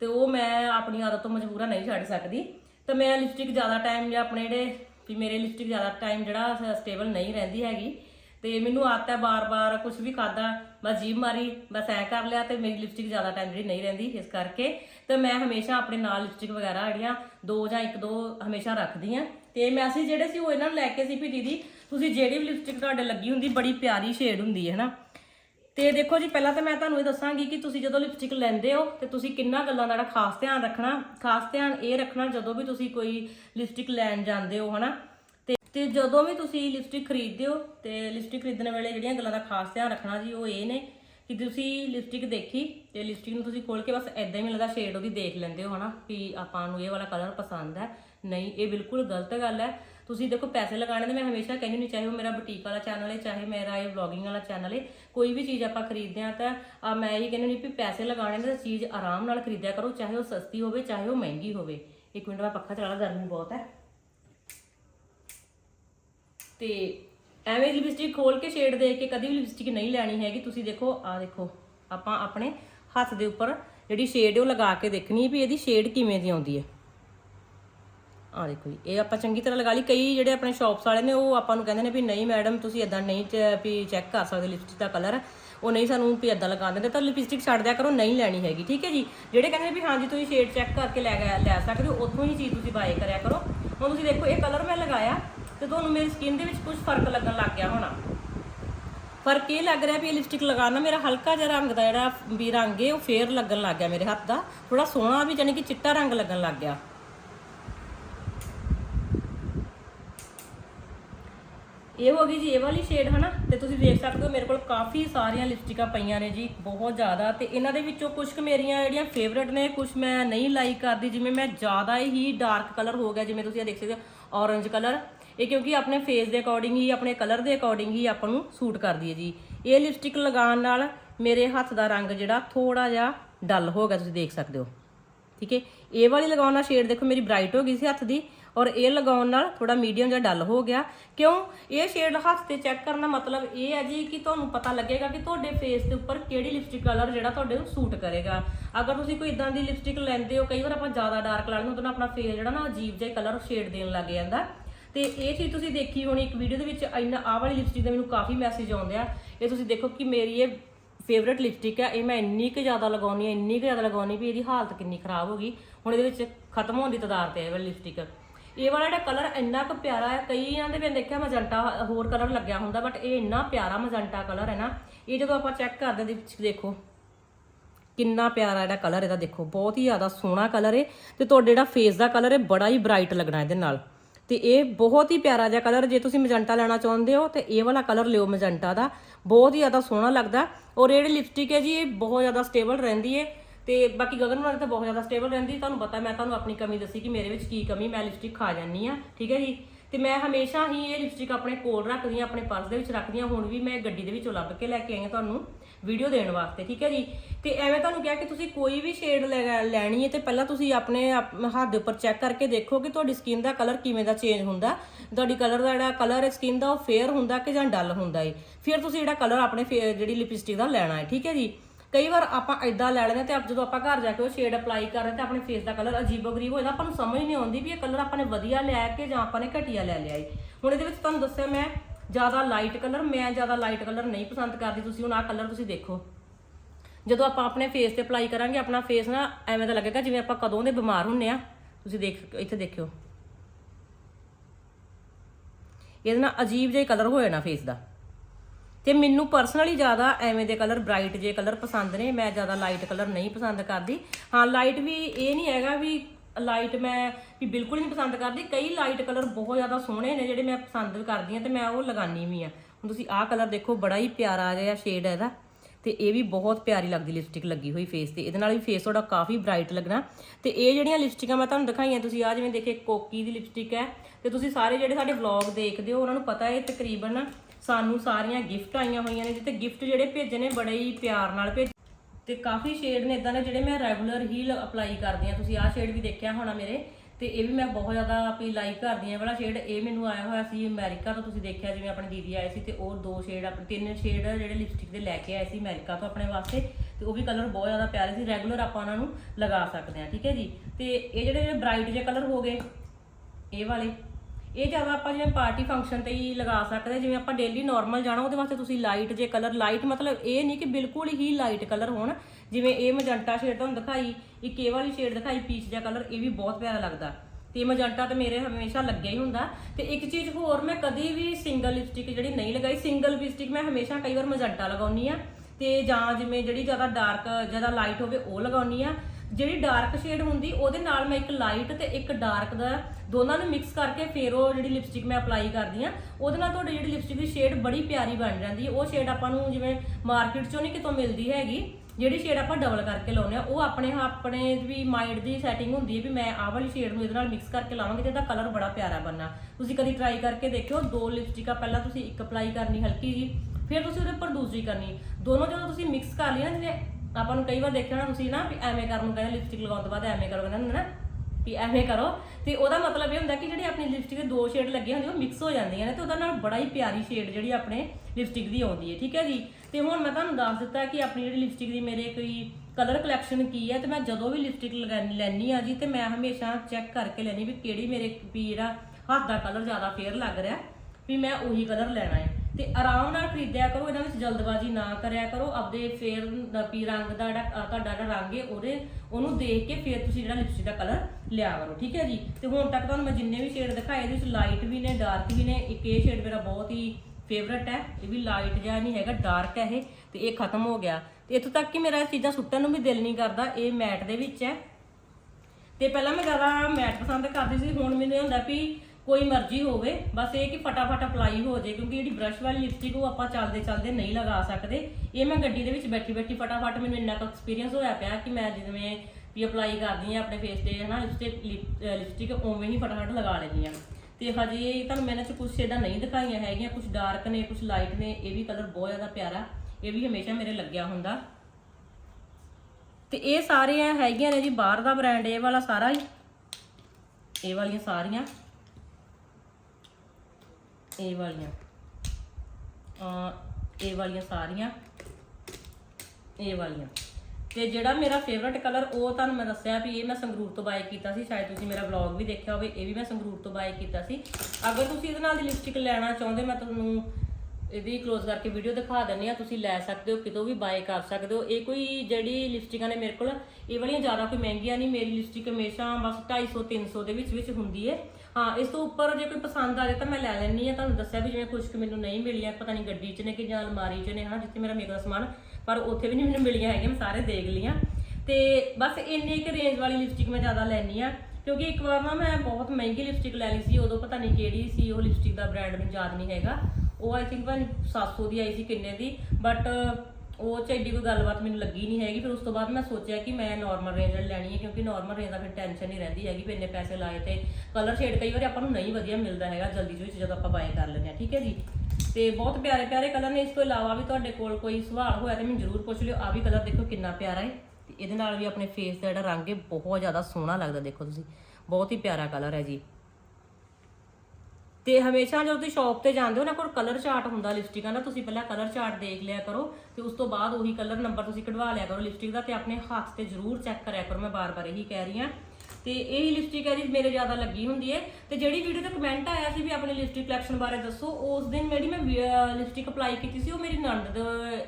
ਤੇ ਉਹ ਮੈਂ ਆਪਣੀ ਆਦਤ ਤੋਂ ਮਜਬੂਰਾ ਨਹੀਂ ਛੱਡ ਸਕਦੀ। ਤਾਂ ਮੈਂ ਲਿਪਸਟਿਕ ਜ਼ਿਆਦਾ ਟਾਈਮ ਜਾਂ ਆਪਣੇ ਜਿਹੜੇ, ਵੀ ਮੇਰੇ ਲਿਪਸਟਿਕ ਜ਼ਿਆਦਾ ਟਾਈਮ ਜਿਹੜਾ ਸਟੇਬਲ ਨਹੀਂ ਰਹਿੰਦੀ ਹੈਗੀ ਤੇ ਮੈਨੂੰ ਆਦਤ ਹੈ ਬਾਰ-ਬਾਰ ਕੁਝ ਵੀ ਖਾਦਾ ਬਸ ਜੀਭ ਮਾਰੀ, ਬਸ ਐ ਕਰ ਲਿਆ ਤੇ ਮੇਰੀ ਲਿਪਸਟਿਕ ਜ਼ਿਆਦਾ ਟਾਈਮ ਜਿਹੜੀ ਨਹੀਂ ਰਹਿੰਦੀ ਇਸ ਕਰਕੇ। ਤੇ ਮੈਂ ਹਮੇਸ਼ਾ ਆਪਣੇ ਨਾਲ ਲਿਪਸਟਿਕ ਵਗੈਰਾ ਜਿਹੜੀਆਂ ਦੋ ਜਾਂ ਇੱਕ ਦੋ ਹਮੇਸ਼ਾ ਰੱਖਦੀ ਆ ਤੇ ਮੈਸੇਜ ਜਿਹੜੇ ਸੀ ਉਹ ਇਹਨਾਂ ਨੂੰ ਲੈ ਕੇ ਸੀ ਵੀ ਦੀਦੀ, ਤੁਸੀਂ ਜਿਹੜੀ ਵੀ ਲਿਪਸਟਿਕ ਤੁਹਾਡੇ ਲੱਗੀ ਹੁੰਦੀ ਬੜੀ ਪਿਆਰੀ ਸ਼ੇਡ ਹੁੰਦੀ ਹੈ ਨਾ। ਤੇ ਦੇਖੋ ਜੀ, ਪਹਿਲਾਂ ਤਾਂ ਮੈਂ ਤੁਹਾਨੂੰ ਇਹ ਦੱਸਾਂਗੀ ਕਿ ਤੁਸੀਂ ਜਦੋਂ ਲਿਪਸਟਿਕ ਲੈਂਦੇ ਹੋ ਤੇ ਤੁਸੀਂ ਕਿੰਨਾ ਗੱਲਾਂ ਦਾ ਜਿਹੜਾ ਖਾਸ ਧਿਆਨ ਰੱਖਣਾ, ਖਾਸ ਧਿਆਨ ਇਹ ਰੱਖਣਾ ਜਦੋਂ ਵੀ ਤੁਸੀਂ ਕੋਈ ਲਿਪਸਟਿਕ ਲੈਣ ਜਾਂਦੇ ਹੋ, ਹਨਾ। ਤੇ ਜਦੋਂ ਵੀ ਤੁਸੀਂ ਲਿਪਸਟਿਕ ਖਰੀਦਦੇ ਹੋ ਤੇ ਲਿਪਸਟਿਕ ਖਰੀਦਣ ਵੇਲੇ ਜਿਹੜੀਆਂ ਗੱਲਾਂ ਦਾ ਖਾਸ ਧਿਆਨ ਰੱਖਣਾ ਜੀ, ਉਹ ਇਹ ਨੇ ਕਿ ਤੁਸੀਂ ਲਿਪਸਟਿਕ ਦੇਖੀ ਤੇ ਲਿਪਸਟਿਕ ਨੂੰ ਤੁਸੀਂ ਖੋਲ ਕੇ ਬਸ ਐਦਾਂ ਹੀ ਮਿਲਦਾ ਸ਼ੇਡ ਉਹਦੀ ਦੇਖ ਲੈਂਦੇ ਹੋ ਹਨਾ, ਵੀ ਆਪਾਂ ਨੂੰ ਇਹ ਵਾਲਾ ਕਲਰ ਪਸੰਦ ਹੈ, ਨਹੀਂ, ਇਹ ਬਿਲਕੁਲ ਗਲਤ ਗੱਲ ਹੈ। ਤੁਸੀਂ ਦੇਖੋ ਪੈਸੇ ਲਗਾਉਣੇ ਤੇ ਮੈਂ ਹਮੇਸ਼ਾ ਕਹਿੰਦੀ ਨਹੀਂ ਚਾਹੇ ਉਹ ਮੇਰਾ ਬੁਟੀਕ ਵਾਲਾ ਚੈਨਲ ਹੈ, ਚਾਹੇ ਮੇਰਾ ਇਹ ਵਲੌਗਿੰਗ ਵਾਲਾ ਚੈਨਲ ਹੈ, ਕੋਈ ਵੀ ਚੀਜ਼ ਆਪਾਂ ਖਰੀਦਦੇ ਆ ਤਾਂ ਮੈਂ ਇਹ ਕਹਿੰਦੀ ਨਹੀਂ ਵੀ ਪੈਸੇ ਲਗਾਉਣੇ ਨੇ ਤਾਂ ਚੀਜ਼ ਆਰਾਮ ਨਾਲ ਖਰੀਦਿਆ ਕਰੋ, ਚਾਹੇ ਉਹ ਸਸਤੀ ਹੋਵੇ, ਚਾਹੇ ਉਹ ਮਹਿੰਗੀ ਹੋਵੇ। ਇੱਕ ਮਿੰਟ, ਮੈਂ ਪੱਖਾ ਚਲਾ ਲਾ, ਗਰਮੀ ਬਹੁਤ ਹੈ। ਤੇ ਐਵੇਂ ਲਿਪਸਟਿਕ ਖੋਲ ਕੇ ਸ਼ੇਡ ਦੇ ਕੇ ਕਦੀ ਵੀ ਲਿਪਸਟਿਕ ਨਹੀਂ ਲੈਣੀ ਹੈਗੀ, ਤੁਸੀਂ ਦੇਖੋ ਆ ਦੇਖੋ, ਆਪਾਂ ਆਪਣੇ ਹੱਥ ਦੇ ਉੱਪਰ ਜਿਹੜੀ ਸ਼ੇਡ ਉਹ ਲਗਾ ਕੇ ਦੇਖਣੀ ਹੈ ਵੀ ਇਹਦੀ ਸ਼ੇਡ ਕਿਵੇਂ ਦੀ ਆਉਂਦੀ ਹੈ। ਆ ਦੇਖੋ ਜੀ, ਇਹ ਆਪਾਂ ਚੰਗੀ ਤਰ੍ਹਾਂ ਲਗਾ ਲਈ। ਕਈ ਜਿਹੜੇ ਆਪਣੇ ਸ਼ਾਪਸ ਵਾਲੇ ਨੇ, ਉਹ ਆਪਾਂ ਨੂੰ ਕਹਿੰਦੇ ਨੇ ਵੀ ਨਹੀਂ ਮੈਡਮ ਤੁਸੀਂ ਇਦਾਂ ਨਹੀਂ ਚ- ਵੀ ਚੈੱਕ ਕਰ ਸਕਦੇ ਲਿਪਸਟਿਕ ਦਾ ਕਲਰ ਉਹ ਨਹੀਂ ਸਾਨੂੰ ਵੀ ਇਦਾਂ ਲਗਾ ਦਿੰਦੇ, ਤਾਂ ਲਿਪਸਟਿਕ ਛੱਡ ਦਿਆ ਕਰੋ, ਨਹੀਂ ਲੈਣੀ ਹੈਗੀ, ਠੀਕ ਹੈ ਜੀ। ਜਿਹੜੇ ਕਹਿੰਦੇ ਨੇ ਵੀ ਹਾਂਜੀ, ਤੁਸੀਂ ਸ਼ੇਡ ਚੈੱਕ ਕਰਕੇ ਲੈ ਲੈ ਸਕਦੇ ਹੋ, ਉੱਥੋਂ ਹੀ ਚੀਜ਼ ਤੁਸੀਂ ਬਾਏ ਕਰਿਆ ਕਰੋ। ਹੁਣ ਤੁਸੀਂ ਦੇਖੋ, ਇਹ ਕਲਰ ਮੈਂ ਲਗਾਇਆ ਤੇ ਤੁਹਾਨੂੰ ਮੇਰੀ ਸਕਿਨ ਦੇ ਵਿੱਚ ਕੁਝ ਫ਼ਰਕ ਲੱਗਣ ਲੱਗ ਗਿਆ ਹੋਣਾ। ਫ਼ਰਕ ਇਹ ਲੱਗ ਰਿਹਾ ਵੀ ਲਿਪਸਟਿਕ ਲਗਾਉਣਾ ਮੇਰਾ ਹਲਕਾ ਜਿਹਾ ਰੰਗ ਦਾ ਜਿਹੜਾ ਵੀ ਰੰਗ ਹੈ, ਉਹ ਫੇਰ ਲੱਗਣ ਲੱਗ ਗਿਆ ਮੇਰੇ ਹੱਥ ਦਾ। ਥੋੜਾ ਸੋਹਣਾ ਵੀ ਜਾਨੀ ਕਿ ਚਿੱਟਾ ਰੰਗ ਲੱਗਣ ਲੱਗ ਗਿਆ। ਇਹ ਹੋ ਗਈ ਜੀ, ਇਹ ਵਾਲੀ ਸ਼ੇਡ ਹਨਾ, ਤੇ ਤੁਸੀਂ ਦੇਖ ਸਕਦੇ ਹੋ ਮੇਰੇ ਕੋਲ ਕਾਫੀ ਸਾਰੀਆਂ ਲਿਪਸਟਿਕਾਂ ਪਈਆਂ ਨੇ ਜੀ, ਬਹੁਤ ਜ਼ਿਆਦਾ, ਤੇ ਇਹਨਾਂ ਦੇ ਵਿੱਚੋਂ ਕੁਝ ਕੁ ਮੇਰੀਆਂ ਜਿਹੜੀਆਂ ਫੇਵਰਟ ਨੇ ਕੁਝ ਮੈਂ ਨਹੀਂ ਲਾਈਕ ਕਰਦੀ, ਜਿਵੇਂ ਮੈਂ ਜ਼ਿਆਦਾ ਹੀ ਡਾਰਕ ਕਲਰ ਹੋ ਗਿਆ, ਜਿਵੇਂ ਤੁਸੀਂ ਇਹ ਦੇਖ ਸਕਦੇ ਹੋ ਔਰੰਜ ਕਲਰ ਇਹ ਕਿਉਂਕਿ ਆਪਣੇ ਫੇਸ ਦੇ ਅਕੋਰਡਿੰਗ ਹੀ, ਆਪਣੇ ਕਲਰ ਦੇ ਅਕੋਰਡਿੰਗ ਹੀ ਆਪਾਂ ਨੂੰ ਸੂਟ ਕਰਦੀ ਹੈ ਜੀ। ਇਹ ਲਿਪਸਟਿਕ ਲਗਾਉਣ ਨਾਲ ਮੇਰੇ ਹੱਥ ਦਾ ਰੰਗ ਜਿਹੜਾ ਥੋੜਾ ਜਿਹਾ ਡਲ ਹੋ ਗਿਆ, ਤੁਸੀਂ ਦੇਖ ਸਕਦੇ ਹੋ। ਠੀਕ ਹੈ? ਇਹ ਵਾਲੀ ਲਗਾਉਣ ਨਾਲ ਸ਼ੇਡ ਦੇਖੋ, ਮੇਰੀ ਬ੍ਰਾਈਟ ਹੋ ਗਈ ਸੀ ਹੱਥ ਦੀ ਔਰ ਇਹ ਲਗਾਉਣ ਨਾਲ ਥੋੜਾ ਮੀਡੀਅਮ ਜਿਹਾ ਡਲ ਹੋ ਗਿਆ। ਕਿਉਂ? ਇਹ ਸ਼ੇਡ ਹੱਥ ਤੇ ਚੈੱਕ ਕਰਨ ਦਾ ਮਤਲਬ ਇਹ ਹੈ ਜੀ ਕਿ ਤੁਹਾਨੂੰ ਪਤਾ ਲੱਗੇਗਾ ਕਿ ਤੁਹਾਡੇ ਫੇਸ ਦੇ ਉੱਪਰ ਕਿਹੜੀ ਲਿਪਸਟਿਕ ਕਲਰ ਜਿਹੜਾ ਤੁਹਾਡੇ ਨੂੰ ਸੂਟ ਕਰੇਗਾ। ਅਗਰ ਤੁਸੀਂ ਕੋਈ ਇਦਾਂ ਦੀ ਲਿਪਸਟਿਕ ਲੈਂਦੇ ਹੋ, ਕਈ ਵਾਰ ਆਪਾਂ ਜ਼ਿਆਦਾ ਡਾਰਕ ਲਾ ਲੈਂਦੇ ਉਹਦੇ ਨਾਲ ਆਪਣਾ ਫੇਸ ਜਿਹੜਾ ਨਾ ਅਜੀਬ ਜਿਹਾ ਕਲਰ ਸ਼ੇਡ ਦੇਣ ਲੱਗ ਜਾਂਦਾ। ਤੇ ਇਹ ਚੀਜ਼ ਤੁਸੀਂ ਦੇਖੀ ਹੋਣੀ ਇੱਕ ਵੀਡੀਓ ਦੇ ਵਿੱਚ, ਇੰਨਾ ਆਹ ਵਾਲੀ ਲਿਪਸਟਿਕ ਦੇ ਮੈਨੂੰ ਕਾਫੀ ਮੈਸੇਜ ਆਉਂਦੇ ਆ ਇਹ ਤੁਸੀਂ ਦੇਖੋ ਕਿ ਮੇਰੀ ਇਹ ਫੇਵਰਟ ਲਿਪਸਟਿਕ ਹੈ, ਇਹ ਮੈਂ ਇੰਨੀ ਕੁ ਜ਼ਿਆਦਾ ਲਗਾਉਣੀ ਹੈ, ਇੰਨੀ ਕੁ ਜ਼ਿਆਦਾ ਲਗਾਉਣੀ ਵੀ ਇਹਦੀ ਹਾਲਤ ਕਿੰਨੀ ਖਰਾਬ ਹੋ ਗਈ। ਹੁਣ ਇਹਦੇ ਵਿੱਚ ਖਤਮ ਹੋਣ ਦੀ ਤਦਾਰ ਤੇ ਹੈ ਇਹ ਵਾਲੀ ਲਿਪਸਟਿਕ ਇਹ ਵਾਲਾ ਜਿਹੜਾ ਕਲਰ ਇੰਨਾ ਕੁ ਪਿਆਰਾ ਹੈ, ਕਈਆਂ ਦੇ ਮੈਂ ਦੇਖਿਆ ਮਜੰਟਾ ਹੋਰ ਕਲਰ ਲੱਗਿਆ ਹੁੰਦਾ ਬਟ ਇਹ ਇੰਨਾ ਪਿਆਰਾ ਮਜੰਟਾ ਕਲਰ ਹੈ ਨਾ, ਇਹ ਜਦੋਂ ਆਪਾਂ ਚੈੱਕ ਕਰਦੇ ਦੇ ਵਿੱਚ ਦੇਖੋ, ਕਿੰਨਾ ਪਿਆਰਾ ਇਹਦਾ ਕਲਰ ਇਹਦਾ ਦੇਖੋ, ਬਹੁਤ ਹੀ ਜ਼ਿਆਦਾ ਸੋਹਣਾ ਕਲਰ ਹੈ ਤੇ ਤੁਹਾਡੇ ਜਿਹੜਾ ਫੇਸ ਦਾ ਕਲਰ ਹੈ ਬੜਾ ਹੀ ਬ੍ਰਾਈਟ ਲੱਗਣਾ ਇਹਦੇ ਨਾਲ। ਤੇ ਇਹ ਬਹੁਤ ਹੀ ਪਿਆਰਾ ਜਿਹਾ ਕਲਰ ਜੇ ਤੁਸੀਂ ਮਜੰਟਾ ਲੈਣਾ ਚਾਹੁੰਦੇ ਹੋ, ਤੇ ਇਹ ਵਾਲਾ ਕਲਰ ਲਿਓ ਮਜੰਟਾ ਦਾ, ਬਹੁਤ ਹੀ ਜ਼ਿਆਦਾ ਸੋਹਣਾ ਲੱਗਦਾ। ਔਰ ਇਹ ਜਿਹੜੀ ਲਿਪਸਟਿਕ ਹੈ ਜੀ, ਇਹ ਬਹੁਤ ਜ਼ਿਆਦਾ ਸਟੇਬਲ ਰਹਿੰਦੀ ਹੈ ਤੇ ਬਾਕੀ ਗਗਨ ਨਾਲ ਤਾਂ ਬਹੁਤ ਜ਼ਿਆਦਾ ਸਟੇਬਲ ਰਹਿੰਦੀ, ਤੁਹਾਨੂੰ ਪਤਾ ਮੈਂ ਤੁਹਾਨੂੰ ਆਪਣੀ ਕਮੀ ਦੱਸੀ ਕਿ ਮੇਰੇ ਵਿੱਚ ਕੀ ਕਮੀ, ਮੈਂ ਲਿਪਸਟਿਕ ਖਾ ਜਾਂਦੀ ਆ ਠੀਕ ਹੈ ਜੀ? ਤੇ ਮੈਂ ਹਮੇਸ਼ਾ ਹੀ ਇਹ ਲਿਪਸਟਿਕ ਆਪਣੇ ਕੋਲ ਰੱਖਦੀ ਆ ਆਪਣੇ ਪਰਸ ਦੇ ਵਿੱਚ ਰੱਖਦੀ ਆ ਹੁਣ ਵੀ ਮੈਂ ਗੱਡੀ ਦੇ ਵਿੱਚੋਂ ਲੱਭ ਕੇ ਲੈ ਕੇ ਆਈ ਹਾਂ ਤੁਹਾਨੂੰ ਵੀਡੀਓ ਦੇਣ ਵਾਸਤੇ, ਠੀਕ ਹੈ ਜੀ? ਤੇ ਐਵੇਂ ਤੁਹਾਨੂੰ ਕਿਹਾ ਕਿ ਤੁਸੀਂ ਕੋਈ ਵੀ ਸ਼ੇਡ ਲੈਣੀ ਹੈ ਤੇ ਪਹਿਲਾਂ ਤੁਸੀਂ ਆਪਣੇ ਆਪ- ਹੱਥ ਦੇ ਉੱਪਰ ਚੈੱਕ ਕਰਕੇ ਦੇਖੋ ਕਿ ਤੁਹਾਡੀ ਸਕਿਨ ਦਾ ਕਲਰ ਕਿਵੇਂ ਦਾ ਚੇਂਜ ਹੁੰਦਾ। ਤੁਹਾਡੀ ਕਲਰ ਦਾ ਜਿਹੜਾ ਕਲਰ ਹੈ ਸਕਿਨ ਦਾ ਉਹ ਫੇਅਰ ਹੁੰਦਾ ਕਿ ਜਾਂ ਡਲ ਹੁੰਦਾ ਹੈ ਫਿਰ ਤੁਸੀਂ ਜਿਹੜਾ ਕਲਰ ਆਪਣੇ ਫੇ- ਜਿਹੜੀ ਲਿਪਸਟਿਕ ਦਾ ਲੈਣਾ ਹੈ ਠੀਕ ਹੈ ਜੀ? ਕਈ ਵਾਰ ਆਪਾਂ ਐਦਾਂ ਲੈ ਲੈਂਦੇ ਹਾਂ ਤੇ ਆਪ ਜਦੋਂ ਆਪਾਂ ਘਰ ਜਾ ਕੇ ਉਹ ਸ਼ੇਡ ਅਪਲਾਈ ਕਰ ਰਹੇ ਤੇ ਆਪਣੇ ਫੇਸ ਦਾ ਕਲਰ ਅਜੀਬੋ-ਗਰੀਬ ਹੋ ਜਾਂਦਾ। ਆਪਾਂ ਨੂੰ ਸਮਝ ਨਹੀਂ ਆਉਂਦੀ ਵੀ ਇਹ ਕਲਰ ਆਪਾਂ ਨੇ ਵਧੀਆ ਲਿਆ ਕਿ ਜਾਂ ਆਪਾਂ ਨੇ ਘਟੀਆ ਲੈ ਲਿਆ ਹੈ। ਹੁਣ ਇਹਦੇ ਵਿੱਚ ਤੁਹਾਨੂੰ ਦੱਸਿਆ ਮੈਂ ਜ਼ਿਆਦਾ ਲਾਈਟ ਕਲਰ ਮੈਂ ਜ਼ਿਆਦਾ ਲਾਈਟ ਕਲਰ ਨਹੀਂ ਪਸੰਦ ਕਰਦੀ। ਤੁਸੀਂ ਹੁਣ ਆਹ ਕਲਰ ਤੁਸੀਂ ਦੇਖੋ। ਜਦੋਂ ਆਪਾਂ ਆਪਣੇ ਫੇਸ ਤੇ ਅਪਲਾਈ ਕਰਾਂਗੇ, ਆਪਣਾ ਫੇਸ ਨਾ ਐਵੇਂ ਦਾ ਲੱਗੇਗਾ ਜਿਵੇਂ ਆਪਾਂ ਕਦੋਂ ਦੇ ਬਿਮਾਰ ਹੁੰਨੇ ਆ ਤੁਸੀਂ ਦੇਖ, ਇੱਥੇ ਦੇਖਿਓ। ਇਹਦੇ ਨਾਲ ਅਜੀਬ ਜਿਹਾ ਕਲਰ ਹੋ ਜਾਣਾ ਫੇਸ ਦਾ। ਤੇ ਮੈਨੂੰ ਪਰਸਨਲੀ ਜ਼ਿਆਦਾ ਐਵੇਂ ਦੇ ਕਲਰ ਬ੍ਰਾਈਟ ਜੇ ਕਲਰ ਪਸੰਦ ਨੇ, ਮੈਂ ਜ਼ਿਆਦਾ ਲਾਈਟ ਕਲਰ ਨਹੀਂ ਪਸੰਦ ਕਰਦੀ। ਹਾਂ ਲਾਈਟ ਵੀ ਇਹ ਨਹੀਂ ਹੈਗਾ ਵੀ ਲਾਈਟ ਮੈਂ ਵੀ ਬਿਲਕੁਲ ਨਹੀਂ ਪਸੰਦ ਕਰਦੀ। ਕਈ ਲਾਈਟ ਕਲਰ ਬਹੁਤ ਜ਼ਿਆਦਾ ਸੋਹਣੇ ਨੇ ਜਿਹੜੇ ਮੈਂ ਪਸੰਦ ਕਰਦੀ ਹਾਂ ਤੇ ਮੈਂ ਉਹ ਲਗਾਨੀ ਵੀ ਆ ਹੁਣ ਤੁਸੀਂ ਆਹ ਕਲਰ ਦੇਖੋ, ਬੜਾ ਹੀ ਪਿਆਰਾ ਜਿਹਾ ਸ਼ੇਡ ਹੈ ਇਹਦਾ। ਤੇ ਇਹ ਵੀ ਬਹੁਤ ਪਿਆਰੀ ਲੱਗਦੀ ਲਿਪਸਟਿਕ ਲੱਗੀ ਹੋਈ ਫੇਸ ਤੇ। ਇਹਦੇ ਨਾਲ ਵੀ ਫੇਸ ਤੁਹਾਡਾ ਕਾਫੀ ਬ੍ਰਾਈਟ ਲੱਗਣਾ। ਤੇ ਇਹ ਜਿਹੜੀਆਂ ਲਿਪਸਟਿਕਾਂ ਮੈਂ ਤੁਹਾਨੂੰ ਦਿਖਾਈਆਂ, ਤੁਸੀਂ ਆ ਜਿਵੇਂ ਦੇਖੇ, ਕੋਕੀ ਦੀ ਲਿਪਸਟਿਕ ਹੈ। ਤੇ ਤੁਸੀਂ ਸਾਰੇ ਜਿਹੜੇ ਸਾਡੇ ਵਲੌਗ ਦੇਖਦੇ ਹੋ, ਉਹਨਾਂ ਨੂੰ ਪਤਾ ਹੈ ਤਕਰੀਬਨ ਸਾਨੂੰ ਸਾਰੀਆਂ ਗਿਫਟ ਆਈਆਂ ਹੋਈਆਂ ਨੇ ਜਿੱਤੇ ਗਿਫਟ ਜਿਹੜੇ ਭੇਜੇ ਨੇ ਬੜੇ ਹੀ ਪਿਆਰ ਨਾਲ ਭੇਜ ਤੇ ਕਾਫੀ ਸ਼ੇਡ ਨੇ ਇਦਾਂ ਦੇ ਜਿਹੜੇ ਮੈਂ ਰੈਗੂਲਰ ਹੀ ਅਪਲਾਈ ਕਰਦੀ ਆ ਤੁਸੀਂ ਆਹ ਸ਼ੇਡ ਵੀ ਦੇਖਿਆ ਹੋਣਾ ਮੇਰੇ, ਤੇ ਇਹ ਵੀ ਮੈਂ ਬਹੁਤ ਜ਼ਿਆਦਾ ਆਪਣੀ ਲਾਈਕ ਕਰਦੀ ਆ ਵਾਲਾ ਸ਼ੇਡ ਇਹ ਮੈਨੂੰ ਆਇਆ ਹੋਇਆ ਸੀ ਅਮਰੀਕਾ ਤੋਂ, ਤੁਸੀਂ ਦੇਖਿਆ ਜਿਵੇਂ ਆਪਣੀ ਦੀਦੀ ਆਏ ਸੀ ਤੇ ਉਹ ਦੋ ਸ਼ੇਡ ਆਪਣੇ ਤਿੰਨ ਸ਼ੇਡ ਜਿਹੜੇ ਲਿਪਸਟਿਕ ਦੇ ਲੈ ਕੇ ਆਏ ਸੀ ਅਮਰੀਕਾ ਤੋਂ ਆਪਣੇ ਵਾਸਤੇ, ਤੇ ਉਹ ਵੀ ਕਲਰ ਬਹੁਤ ਜ਼ਿਆਦਾ ਪਿਆਰੇ ਸੀ। ਰੈਗੂਲਰ ਆਪਾਂ ਉਹਨਾਂ ਨੂੰ ਲਗਾ ਸਕਦੇ ਆ ਠੀਕ ਹੈ ਜੀ? ਤੇ ਇਹ ਜਿਹੜੇ ਬ੍ਰਾਈਟ ਜਿਹੇ ਕਲਰ ਹੋ ਗਏ, ਇਹ ਵਾਲੇ ਇਹ ਜ਼ਿਆਦਾ ਆਪਾਂ ਜਿਵੇਂ ਪਾਰਟੀ ਫੰਕਸ਼ਨ ਤੇ ਹੀ ਲਗਾ ਸਕਦੇ ਹਾਂ। ਜਿਵੇਂ ਆਪਾਂ ਡੇਲੀ ਨਾਰਮਲ ਜਾਣਾ, ਉਹਦੇ ਵਾਸਤੇ ਤੁਸੀਂ ਲਾਈਟ ਜੇ ਕਲਰ ਲਾਈਟ ਮਤਲਬ ਇਹ ਨਹੀਂ ਕਿ ਬਿਲਕੁਲ ਹੀ ਲਾਈਟ ਕਲਰ ਹੋਣ। ਜਿਵੇਂ ਇਹ ਮਜੰਟਾ ਸ਼ੇਡ ਤੁਹਾਨੂੰ ਦਿਖਾਈ, ਇੱਕ ਇਹ ਵਾਲੀ ਸ਼ੇਡ ਦਿਖਾਈ ਪੀਚ ਜਿਹਾ ਕਲਰ ਇਹ ਵੀ ਬਹੁਤ ਪਿਆਰਾ ਲੱਗਦਾ। ਤੇ ਮਜੰਟਾ ਤੇ ਮੇਰੇ ਹਮੇਸ਼ਾ ਲੱਗਿਆ ਹੀ ਹੁੰਦਾ। ਤੇ ਇੱਕ ਚੀਜ਼ ਹੋਰ ਮੈਂ ਕਦੀ ਵੀ ਸਿੰਗਲ ਲਿਪਸਟਿਕ ਜਿਹੜੀ ਨਹੀਂ ਲਗਾਈ ਸਿੰਗਲ ਲਿਪਸਟਿਕ ਮੈਂ ਹਮੇਸ਼ਾ ਕਈ ਵਾਰ ਮਜੰਟਾ ਲਗਾਉਣੀ ਆ ਤੇ ਜਾਂ ਜਿਵੇਂ ਜਿਹੜੀ ਜ਼ਿਆਦਾ ਡਾਰਕ ਜ਼ਿਆਦਾ ਲਾਈਟ ਹੋਵੇ, ਉਹ ਲਗਾਉਣੀ ਆ ਜਿਹੜੀ ਡਾਰਕ ਸ਼ੇਡ ਹੁੰਦੀ, ਉਹਦੇ ਨਾਲ ਮੈਂ ਇੱਕ ਲਾਈਟ ਤੇ ਇੱਕ ਡਾਰਕ ਦਾ ਦੋਨਾਂ ਨੂੰ ਮਿਕਸ ਕਰਕੇ ਫਿਰ ਉਹ ਜਿਹੜੀ ਲਿਪਸਟਿਕ ਮੈਂ ਅਪਲਾਈ ਕਰਦੀ ਆ ਉਹਦੇ ਨਾਲ ਤੁਹਾਡੀ ਜਿਹੜੀ ਲਿਪਸਟਿਕ ਦੀ ਸ਼ੇਡ ਬੜੀ ਪਿਆਰੀ ਬਣ ਜਾਂਦੀ ਹੈ। ਉਹ ਸ਼ੇਡ ਆਪਾਂ ਨੂੰ ਜਿਵੇਂ ਮਾਰਕੀਟ ਚੋਂ ਨਹੀਂ ਕਿਤੋਂ ਮਿਲਦੀ ਹੈਗੀ, ਜਿਹੜੀ ਸ਼ੇਡ ਆਪਾਂ ਡਬਲ ਕਰਕੇ ਲਾਉਂਦੇ ਆ ਉਹ ਆਪਣੇ ਆਪਣੇ ਵੀ ਮਾਈਂਡ ਦੀ ਸੈਟਿੰਗ ਹੁੰਦੀ ਹੈ ਵੀ ਮੈਂ ਆਹ ਵਾਲੀ ਸ਼ੇਡ ਨੂੰ ਇਹਦੇ ਨਾਲ ਮਿਕਸ ਕਰਕੇ ਲਾਵਾਂਗੀ ਤੇ ਇਹਦਾ ਕਲਰ ਬੜਾ ਪਿਆਰਾ ਬਣਨਾ। ਤੁਸੀਂ ਕਦੀ ਟਰਾਈ ਕਰਕੇ ਦੇਖਿਓ, ਦੋ ਲਿਪਸਟਿਕਾਂ ਪਹਿਲਾਂ ਤੁਸੀਂ ਇੱਕ ਅਪਲਾਈ ਕਰਨੀ ਹਲਕੀ ਜੀ ਫਿਰ ਤੁਸੀਂ ਉਹਦੇ ਉੱਪਰ ਦੂਸਰੀ ਕਰਨੀ। ਦੋਨੋਂ ਜਦੋਂ ਤੁਸੀਂ ਮਿਕਸ ਕਰ ਲਈ ਨਾ ਜਿਵੇਂ ਆਪਾਂ ਨੂੰ ਕਈ ਵਾਰ ਦੇਖਿਆ ਹੋਣਾ ਤੁਸੀਂ ਨਾ ਵੀ ਐਵੇਂ ਕਰਨ ਨੂੰ ਕਹਿੰਦੇ ਲਿਪਸਟਿਕ ਲਗਾਉਣ ਤੋਂ ਬਾਅਦ ਐਵੇਂ ਕਰੋ ਕਹਿੰਦੇ ਹੁੰਦੇ ਨਾ, ਵੀ ਐਵੇਂ ਕਰੋ। ਤੇ ਉਹਦਾ ਮਤਲਬ ਇਹ ਹੁੰਦਾ ਕਿ ਜਿਹੜੀ ਆਪਣੀ ਲਿਪਸਟਿਕ ਦੇ ਦੋ ਸ਼ੇਡ ਲੱਗੇ ਹੁੰਦੇ ਉਹ ਮਿਕਸ ਹੋ ਜਾਂਦੀਆਂ ਨੇ ਤੇ ਉਹਦਾ ਨਾਲ ਬੜਾ ਹੀ ਪਿਆਰੀ ਸ਼ੇਡ ਜਿਹੜੀ ਆਪਣੇ ਲਿਪਸਟਿਕ ਦੀ ਆਉਂਦੀ ਹੈ, ਠੀਕ ਹੈ ਜੀ? ਤੇ ਹੁਣ ਮੈਂ ਤੁਹਾਨੂੰ ਦੱਸ ਦਿੱਤਾ ਕਿ ਆਪਣੀ ਜਿਹੜੀ ਲਿਪਸਟਿਕ ਦੀ ਮੇਰੇ ਕੋਈ ਕਲਰ ਕਲੈਕਸ਼ਨ ਕੀ ਹੈ ਤੇ ਮੈਂ ਜਦੋਂ ਵੀ ਲਿਪਸਟਿਕ ਲਗਾਨੀ ਲੈਣੀ ਆ ਜੀ ਤੇ ਮੈਂ ਹਮੇਸ਼ਾ ਚੈੱਕ ਕਰਕੇ ਲੈਣੀ ਵੀ ਕਿਹੜੀ ਮੇਰੇ ਵੀ ਜਿਹੜਾ ਹੱਥ ਦਾ ਕਲਰ ਜ਼ਿਆਦਾ ਫੇਅਰ ਲੱਗ ਰਿਹਾ, ਵੀ ਮੈਂ ਉਹੀ ਕਲਰ ਲੈਣਾ ਹੈ। ਤੇ ਆਰਾਮ ਨਾਲ ਖਰੀਦਿਆ ਕਰੋ ਇਹਨਾਂ ਵਿੱਚ ਜਲਦਬਾਜ਼ੀ ਨਾ ਕਰਿਆ ਕਰੋ ਆਪਦੇ ਫੇਰ ਦਾ ਵੀ ਰੰਗ ਦਾ ਜਿਹੜਾ ਅ, ਤੁਹਾਡਾ ਜਿਹੜਾ ਰੰਗ ਹੈ ਉਹਦੇ ਉਹਨੂੰ ਦੇਖ ਕੇ ਫਿਰ ਤੁਸੀਂ ਜਿਹੜਾ ਲਿਪਸਟਿਕ ਦਾ ਕਲਰ ਲਿਆ ਕਰੋ ਠੀਕ ਹੈ ਜੀ? ਤੇ ਹੁਣ ਤੱਕ ਤੁਹਾਨੂੰ ਮੈਂ ਜਿੰਨੇ ਵੀ ਸ਼ੇਡ ਦਿਖਾਏ ਇਹਦੇ ਵਿੱਚ ਲਾਈਟ ਵੀ ਨੇ ਡਾਰਕ ਵੀ ਨੇ ਇੱਕ ਇਹ ਸ਼ੇਡ ਮੇਰਾ ਬਹੁਤ ਹੀ ਫੇਵਰਟ ਹੈ ਇਹ ਵੀ ਲਾਈਟ ਜਿਹਾ ਨਹੀਂ ਹੈਗਾ ਡਾਰਕ ਹੈ ਇਹ ਤੇ ਇਹ ਖਤਮ ਹੋ ਗਿਆ। ਤੇ ਇੱਥੋਂ ਤੱਕ ਕਿ ਮੇਰਾ ਇਹ ਚੀਜ਼ਾਂ ਸੁੱਟਣ ਨੂੰ ਵੀ ਦਿਲ ਨਹੀਂ ਕਰਦਾ ਇਹ ਮੈਟ ਦੇ ਵਿੱਚ ਹੈ। ਤੇ ਪਹਿਲਾਂ ਮੈਂ ਜ਼ਿਆਦਾ ਮੈਟ ਪਸੰਦ ਕਰਦੀ ਸੀ ਹੁਣ ਮੈਨੂੰ ਇਹ ਹੁੰਦਾ ਵੀ ਕੋਈ ਮਰਜ਼ੀ ਹੋਵੇ, ਬਸ ਇਹ ਕਿ ਫਟਾਫਟ ਅਪਲਾਈ ਹੋ ਜਾਏ ਕਿਉਂਕਿ ਜਿਹੜੀ ਬ੍ਰਸ਼ ਵਾਲੀ ਲਿਪਸਟਿਕ ਉਹ ਆਪਾਂ ਚੱਲਦੇ ਚੱਲਦੇ ਨਹੀਂ ਲਗਾ ਸਕਦੇ। ਇਹ ਮੈਂ ਗੱਡੀ ਦੇ ਵਿੱਚ ਬੈਠੀ ਬੈਠੀ ਫਟਾਫਟ ਮੈਨੂੰ ਇੰਨਾ ਕੁ ਐਕਸਪੀਰੀਅੰਸ ਹੋਇਆ ਪਿਆ ਕਿ ਮੈਂ ਜਿਵੇਂ ਵੀ ਅਪਲਾਈ ਕਰਦੀ ਆ ਆਪਣੇ ਫੇਸ ਤੇ, ਹਨਾ ਲਿਪਸਟਿਕ ਲਿਪਸਟਿਕ ਉਵੇਂ ਹੀ ਫਟਾਫਟ ਲਗਾ ਲੈਂਦੀ ਆ ਤੇ ਹਜੇ ਤੁਹਾਨੂੰ ਮੈਂ ਇਹਨਾਂ ਚ ਕੁਝ ਸ਼ੇਡਾਂ ਨਹੀਂ ਦਿਖਾਈਆਂ ਹੈਗੀਆਂ ਕੁਝ ਡਾਰਕ ਨੇ ਕੁਝ ਲਾਈਟ ਨੇ, ਇਹ ਵੀ ਕਲਰ ਬਹੁਤ ਜ਼ਿਆਦਾ ਪਿਆਰਾ, ਇਹ ਵੀ ਹਮੇਸ਼ਾ ਮੇਰੇ ਲੱਗਿਆ ਹੁੰਦਾ। ਤੇ ਇਹ ਸਾਰੀਆਂ ਹੈਗੀਆਂ ਨੇ ਜੀ ਬਾਹਰ ਦਾ ਬ੍ਰਾਂਡ ਇਹ ਵਾਲਾ ਸਾਰਾ ਹੀ, ਇਹ ਵਾਲੀਆਂ ਸਾਰੀਆਂ। ਇਹ ਵਾਲੀਆਂ। ਆ ਇਹ ਵਾਲੀਆਂ ਸਾਰੀਆਂ। ਇਹ ਵਾਲੀਆਂ। ਤੇ ਜਿਹੜਾ ਮੇਰਾ ਫੇਵਰਟ ਕਲਰ ਉਹ ਤੁਹਾਨੂੰ ਮੈਂ ਦੱਸਿਆ ਵੀ ਇਹ ਮੈਂ ਸੰਗਰੂਰ ਤੋਂ ਬਾਏ ਕੀਤਾ ਸੀ। ਸ਼ਾਇਦ ਤੁਸੀਂ ਮੇਰਾ ਵਲੌਗ ਵੀ ਦੇਖਿਆ ਹੋਵੇ, ਇਹ ਵੀ ਮੈਂ ਸੰਗਰੂਰ ਤੋਂ ਬਾਏ ਕੀਤਾ ਸੀ। ਅਗਰ ਤੁਸੀਂ ਇਹਦੇ ਨਾਲ ਦੀ ਲਿਪਸਟਿਕ ਲੈਣਾ ਚਾਹੁੰਦੇ, ਮੈਂ ਤੁਹਾਨੂੰ ਇਹਦੀ ਕਲੋਜ਼ ਕਰਕੇ ਵੀਡੀਓ ਦਿਖਾ ਦਿੰਨੀ ਆ ਤੁਸੀਂ ਲੈ ਸਕਦੇ ਹੋ, ਕਿਤੋਂ ਵੀ ਬਾਏ ਕਰ ਸਕਦੇ ਹੋ। ਇਹ ਕੋਈ ਜਿਹੜੀ ਲਿਪਸਟਿਕਾਂ ਨੇ ਮੇਰੇ ਕੋਲ, ਇਹ ਵਾਲੀਆਂ ਜ਼ਿਆਦਾ ਕੋਈ ਮਹਿੰਗੀਆਂ ਨਹੀਂ। ਮੇਰੀ ਲਿਪਸਟਿਕ ਹਮੇਸ਼ਾ ਬਸ 250 300 ਦੇ ਵਿੱਚ ਵਿੱਚ ਹੁੰਦੀ ਹੈ। ਹਾਂ, ਇਸ ਤੋਂ ਉੱਪਰ ਜੇ ਕੋਈ ਪਸੰਦ ਆ ਜਾਏ ਤਾਂ ਮੈਂ ਲੈ ਲੈਣੀ ਆ ਤੁਹਾਨੂੰ ਦੱਸਿਆ ਵੀ ਜਿਵੇਂ ਕੁਝ ਕੁ ਮੈਨੂੰ ਨਹੀਂ ਮਿਲੀਆਂ, ਪਤਾ ਨਹੀਂ ਗੱਡੀ 'ਚ ਨੇ ਕਿ ਜਾਂ ਅਲਮਾਰੀ 'ਚ ਨੇ, ਹਨਾ, ਜਿੱਥੇ ਮੇਰਾ ਮੇਕਅਪ ਸਮਾਨ, ਪਰ ਉੱਥੇ ਵੀ ਨਹੀਂ ਮੈਨੂੰ ਮਿਲੀਆਂ ਹੈਗੀਆਂ, ਮੈਂ ਸਾਰੇ ਦੇਖ ਲਈਆਂ। ਤੇ ਬਸ ਇੰਨੇ ਕੁ ਰੇਂਜ ਵਾਲੀ ਲਿਪਸਟਿਕ ਮੈਂ ਜ਼ਿਆਦਾ ਲੈਣੀ ਆ ਕਿਉਂਕਿ ਇੱਕ ਵਾਰ ਨਾ ਮੈਂ ਬਹੁਤ ਮਹਿੰਗੀ ਲਿਪਸਟਿਕ ਲੈ ਲਈ ਸੀ, ਉਦੋਂ ਪਤਾ ਨਹੀਂ ਕਿਹੜੀ ਸੀ, ਉਹ ਲਿਪਸਟਿਕ ਦਾ ਬ੍ਰਾਂਡ ਮੈਨੂੰ ਯਾਦ ਨਹੀਂ ਹੈਗਾ। ਉਹ ਆਈ ਥਿੰਕ ਭਾਵੇਂ 700 ਦੀ ਆਈ ਸੀ, ਕਿੰਨੇ ਦੀ ਬਟ ਉਹ ਚ ਐਡੀ ਕੋਈ ਗੱਲਬਾਤ ਮੈਨੂੰ ਲੱਗੀ ਨਹੀਂ ਹੈਗੀ, ਫਿਰ ਉਸ ਤੋਂ ਬਾਅਦ ਮੈਂ ਸੋਚਿਆ ਕਿ ਮੈਂ ਨਾਰਮਲ ਰੇਂਜ ਲੈਣੀ ਹੈ, ਕਿਉਂਕਿ ਨਾਰਮਲ ਰੇਂਜ ਦਾ ਫਿਰ ਟੈਨਸ਼ਨ ਨਹੀਂ ਰਹਿੰਦੀ ਹੈਗੀ, ਵੀ ਇੰਨੇ ਪੈਸੇ ਲਾਏ ਤੇ ਕਲਰ ਸ਼ੇਡ ਕਈ ਵਾਰੀ ਆਪਾਂ ਨੂੰ ਨਹੀਂ ਵਧੀਆ ਮਿਲਦਾ ਹੈਗਾ, ਜਲਦੀ ਜਿਹੀ ਜਦੋਂ ਆਪਾਂ ਬਾਏ ਕਰ ਲੈਂਦੇ ਆ ਠੀਕ ਹੈ ਜੀ? ਤੇ ਬਹੁਤ ਪਿਆਰੇ ਪਿਆਰੇ ਕਲਰ ਨੇ, ਇਸ ਤੋਂ ਇਲਾਵਾ ਵੀ ਤੁਹਾਡੇ ਕੋਲ ਕੋਈ ਸਵਾਲ ਹੋਇਆ ਤੇ ਮੈਨੂੰ ਜ਼ਰੂਰ ਪੁੱਛ ਲਿਓ ਆ ਵੀ ਕਲਰ ਦੇਖੋ ਕਿੰਨਾ ਪਿਆਰਾ ਹੈ, ਤੇ ਇਹਦੇ ਨਾਲ ਵੀ ਆਪਣੇ ਫੇਸ ਦਾ ਜਿਹੜਾ ਰੰਗ ਹੈ ਬਹੁਤ ਜ਼ਿਆਦਾ ਸੋਹਣਾ ਲੱਗਦਾ, ਦੇਖੋ ਤੁਸੀਂ, ਬਹੁਤ ਹੀ ਪਿਆਰਾ ਕਲਰ ਹੈ ਜੀ। ਤੇ ਹਮੇਸ਼ਾ ਜਦੋਂ ਤੁਸੀਂ ਸ਼ਾਪ ਤੇ ਜਾਂਦੇ ਹੋ ਨਾ ਕੋਲ ਕਲਰ ਚਾਰਟ ਹੁੰਦਾ ਲਿਪਸਟਿਕਾਂ ਦਾ ਤੁਸੀਂ ਪਹਿਲਾਂ ਕਲਰ ਚਾਰਟ ਦੇਖ ਲਿਆ ਕਰੋ ਤੇ ਉਸ ਤੋਂ ਬਾਅਦ ਉਹੀ ਕਲਰ ਨੰਬਰ ਤੁਸੀਂ ਕਢਵਾ ਲਿਆ ਕਰੋ ਲਿਪਸਟਿਕ ਦਾ ਤੇ ਆਪਣੇ ਹੱਥ ਤੇ ਜ਼ਰੂਰ ਚੈੱਕ ਕਰਿਆ ਕਰੋ, ਮੈਂ ਬਾਰ-ਬਾਰ ਇਹੀ ਕਹਿ ਰਹੀ ਹਾਂ। ਤੇ ਇਹੀ ਲਿਪਸਟਿਕ ਹੈ ਜੀ ਮੇਰੇ ਜ਼ਿਆਦਾ ਲੱਗੀ ਹੁੰਦੀ ਹੈ। ਤੇ ਜਿਹੜੀ ਵੀਡੀਓ ਤੇ ਕਮੈਂਟ ਆਇਆ ਸੀ ਵੀ ਆਪਣੀ ਲਿਪਸਟਿਕ ਕਲੈਕਸ਼ਨ ਬਾਰੇ ਦੱਸੋ, ਉਸ ਦਿਨ ਜਿਹੜੀ ਮੈਂ ਲਿਪਸਟਿਕ ਅਪਲਾਈ ਕੀਤੀ ਸੀ, ਉਹ ਮੇਰੀ ਨੰਦ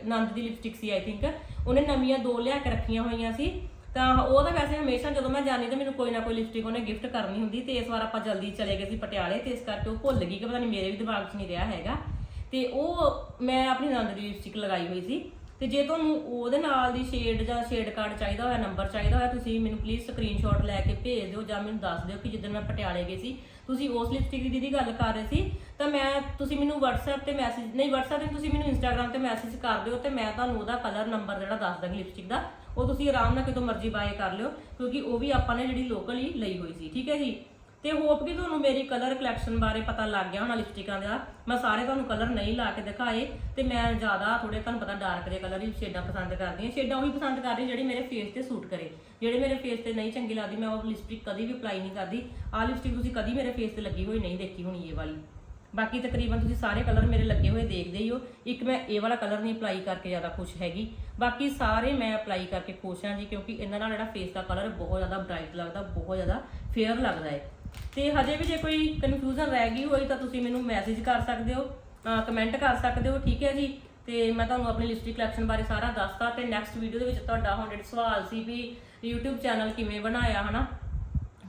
ਨੰਦ ਦੀ ਲਿਪਸਟਿਕ ਸੀ ਆਈ ਥਿੰਕ ਉਹਨੇ ਨਵੀਆਂ ਦੋ ਲਿਆ ਕੇ ਰੱਖੀਆਂ ਹੋਈਆਂ ਸੀ। ਤਾਂ ਉਹ ਤਾਂ ਵੈਸੇ ਹਮੇਸ਼ਾ ਜਦੋਂ ਮੈਂ ਜਾਂਦੀ ਤਾਂ ਮੈਨੂੰ ਕੋਈ ਨਾ ਕੋਈ ਲਿਪਸਟਿਕ ਉਹਨੇ ਗਿਫਟ ਕਰਨੀ ਹੁੰਦੀ ਤੇ ਇਸ ਵਾਰ ਆਪਾਂ ਜਲਦੀ ਚਲੇ ਗਏ ਸੀ ਪਟਿਆਲੇ ਤੇ ਇਸ ਕਰਕੇ ਉਹ ਭੁੱਲ ਗਈ ਕਿ ਪਤਾ ਨਹੀਂ ਮੇਰੇ ਵੀ ਦਿਮਾਗ 'ਚ ਨਹੀਂ ਰਿਹਾ ਹੈਗਾ। ਤੇ ਉਹ ਮੈਂ ਆਪਣੀ ਨੰਦ ਦੀ ਲਿਪਸਟਿਕ ਲਗਾਈ ਹੋਈ ਸੀ। ਤੇ ਜੇ ਤੁਹਾਨੂੰ ਉਹਦੇ ਨਾਲ ਦੀ ਸ਼ੇਡ ਜਾਂ ਸ਼ੇਡ ਕਾਰਡ ਚਾਹੀਦਾ ਹੋਇਆ ਨੰਬਰ ਚਾਹੀਦਾ ਹੋਇਆ, ਤੁਸੀਂ ਮੈਨੂੰ ਪਲੀਜ਼ ਸਕਰੀਨਸ਼ਾਟ ਲੈ ਕੇ ਭੇਜ ਦਿਓ ਜਾਂ ਮੈਨੂੰ ਦੱਸ ਦਿਓ ਕਿ ਜਿੱਦਣ ਮੈਂ ਪਟਿਆਲੇ ਗਈ ਸੀ, ਤੁਸੀਂ ਉਸ ਲਿਪਸਟਿਕ ਦੀ ਦੀਦੀ ਗੱਲ ਕਰ ਰਹੇ ਸੀ, ਤਾਂ ਮੈਂ, ਤੁਸੀਂ ਮੈਨੂੰ WhatsApp ਤੇ ਮੈਸੇਜ ਨਹੀਂ, WhatsApp ਤੇ ਤੁਸੀਂ ਮੈਨੂੰ Instagram ਤੇ ਮੈਸੇਜ ਕਰ ਦਿਓ ਤੇ ਮੈਂ ਤੁਹਾਨੂੰ ਉਹਦਾ ਕਲਰ ਨੰਬਰ ਜਿਹੜਾ ਦੱਸ ਦਾਂਗੀ ਲਿਪਸਟਿਕ ਦਾ। ਉਹ ਤੁਸੀਂ ਆਰਾਮ ਨਾਲ ਕਿਤੋਂ ਮਰਜ਼ੀ ਬਾਏ ਕਰ ਲਿਓ, ਕਿਉਂਕਿ ਉਹ ਵੀ ਆਪਾਂ ਨੇ ਜਿਹੜੀ ਲੋਕਲ ਹੀ ਲਈ ਹੋਈ ਸੀ, ਠੀਕ ਹੈ ਜੀ? ਤੇ ਹੋਪ ਕਿ ਤੁਹਾਨੂੰ ਮੇਰੀ ਕਲਰ ਕਲੈਕਸ਼ਨ ਬਾਰੇ ਪਤਾ ਲੱਗ ਗਿਆ ਹੋਣਾ ਲਿਪਸਟਿਕਾਂ ਦਾ। ਮੈਂ ਸਾਰੇ ਤੁਹਾਨੂੰ ਕਲਰ ਨਹੀਂ ਲਾ ਕੇ ਦਿਖਾਏ, ਤੇ ਮੈਂ ਜ਼ਿਆਦਾ ਥੋੜੇ ਤੁਹਾਨੂੰ ਪਤਾ ਡਾਰਕ ਦੇ ਕਲਰ ਹੀ ਸ਼ੇਡਾਂ ਪਸੰਦ ਕਰਦੀ ਹਾਂ। ਸ਼ੇਡਾਂ ਉਹੀ ਪਸੰਦ ਕਰਦੀ ਜਿਹੜੀ ਮੇਰੇ ਫੇਸ ਤੇ ਸੂਟ ਕਰੇ। ਜਿਹੜੇ ਮੇਰੇ ਫੇਸ ਤੇ ਨਹੀਂ ਚੰਗੀ ਲੱਗਦੀ, ਮੈਂ ਉਹ ਲਿਪਸਟਿਕ ਕਦੀ ਵੀ ਅਪਲਾਈ ਨਹੀਂ ਕਰਦੀ। ਆਹ ਲਿਪਸਟਿਕ ਤੁਸੀਂ ਕਦੀ ਮੇਰੇ ਫੇਸ ਤੇ ਲੱਗੀ ਹੋਈ ਨਹੀਂ ਦੇਖੀ ਹੋਣੀ ਇਹ ਵਾਲੀ। ਬਾਕੀ ਤਕਰੀਬਨ ਤੁਸੀਂ ਸਾਰੇ ਕਲਰ ਮੇਰੇ ਲੱਗੇ ਹੋਏ ਦੇਖਦੇ ਹੀ ਹੋ। ਇੱਕ ਮੈਂ ਇਹ ਵਾਲਾ ਕਲਰ ਨਹੀਂ ਅਪਲਾਈ ਕਰਕੇ ਜ਼ਿਆਦਾ ਖੁਸ਼ ਹੈਗੀ। ਬਾਕੀ ਸਾਰੇ ਮੈਂ ਅਪਲਾਈ ਕਰਕੇ ਖੁਸ਼ ਹਾਂ ਜੀ, ਕਿਉਂਕਿ ਇਹਨਾਂ ਨਾਲ ਜਿਹੜਾ ਫੇਸ ਦਾ ਕਲਰ ਬਹੁਤ ਜ਼ਿਆਦਾ ਬ੍ਰਾਈਟ ਲੱਗਦਾ, ਬਹੁਤ ਜ਼ਿਆਦਾ ਫੇਅਰ ਲੱਗਦਾ ਹੈ। ਤੇ ਹਜੇ ਵੀ ਜੇ ਕੋਈ ਕਨਫਿਊਜ਼ਨ ਰਹਿ ਗਈ ਹੋਈ ਤਾਂ ਤੁਸੀਂ ਮੈਨੂੰ ਮੈਸੇਜ ਕਰ ਸਕਦੇ ਹੋ ਕਮੈਂਟ ਕਰ ਸਕਦੇ ਹੋ, ਠੀਕ ਹੈ ਜੀ? ਤੇ ਮੈਂ ਤੁਹਾਨੂੰ ਆਪਣੀ ਲਿਪਸਟਿਕ ਕਲੈਕਸ਼ਨ ਬਾਰੇ ਸਾਰਾ ਦੱਸਤਾ ਤੇ ਨੈਕਸਟ ਵੀਡੀਓ ਦੇ ਵਿੱਚ ਤੁਹਾਡਾ ਹੁਣ ਜਿਹੜਾ ਸਵਾਲ ਸੀ ਵੀ YouTube ਚੈਨਲ ਕਿਵੇਂ ਬਣਾਇਆ, ਹਨਾ?